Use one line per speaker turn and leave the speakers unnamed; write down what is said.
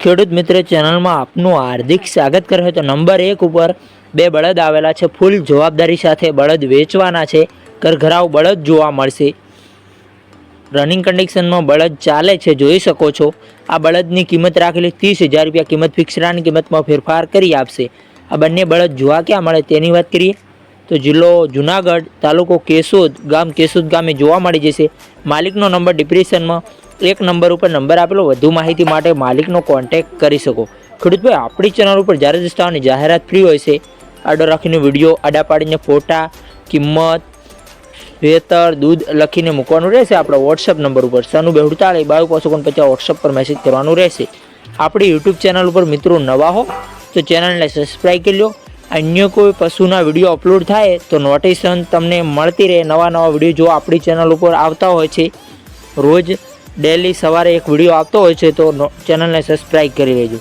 ખેડૂત મિત્ર ચેનલમાં આપનું હાર્દિક સ્વાગત કરે તો નંબર એક ઉપર બે બળદ આવેલા છે. ફૂલ જવાબદારી સાથે બળદ વેચવાના છે. ઘરઘરાવ બળદ જોવા મળશે. રનિંગ કન્ડિશનમાં બળદ ચાલે છે. જોઈ શકો છો. આ બળદની કિંમત રાખેલી ત્રીસ હજાર રૂપિયા કિંમત ફિક્સરાની કિંમતમાં ફેરફાર કરી આપશે. આ બંને બળદ જોવા ક્યાં મળે તેની વાત કરીએ. તો જિલ્લો જુનાગઢ તાલુકો કેશોદ ગામ કેશોદ ગામે જોવા મળી જશે. માલિકનો નંબર ડિપ્રેશનમાં એક નંબર ઉપર નંબર આપેલો. વધુ માહિતી માટે માલિકનો કોન્ટેક્ટ કરી શકો. ખેડૂતભાઈ, આપણી ચેનલ ઉપર જ્યારે દસ્તાઓની જાહેરાત ફ્રી હોય છે, આડો રાખીને વીડિયો, આડા પાડીને ફોટા, કિંમત, વેતર, દૂધ લખીને મૂકવાનું રહેશે. આપણા વોટ્સઅપ નંબર ઉપર સનુ બેહુડતાળી બાવીસ પાંચસો ઓગણપચાસ વોટ્સઅપ પર મેસેજ કરવાનું રહેશે. આપણી યુટ્યુબ ચેનલ ઉપર મિત્રો નવા હો, તો ચેનલને સબસ્ક્રાઈબ કરી લો. અન્ય કોઈ પશુના વીડિયો અપલોડ થાય તો નોટિફિકેશન તમને મળતી રહે. નવા નવા વીડિયો જો આપણી ચેનલ ઉપર આવતા હોય છે, રોજ ડેલી સવારે એક વીડિયો આવતો હોય છે, તો ચેનલને સબસ્ક્રાઈબ કરી લેજો.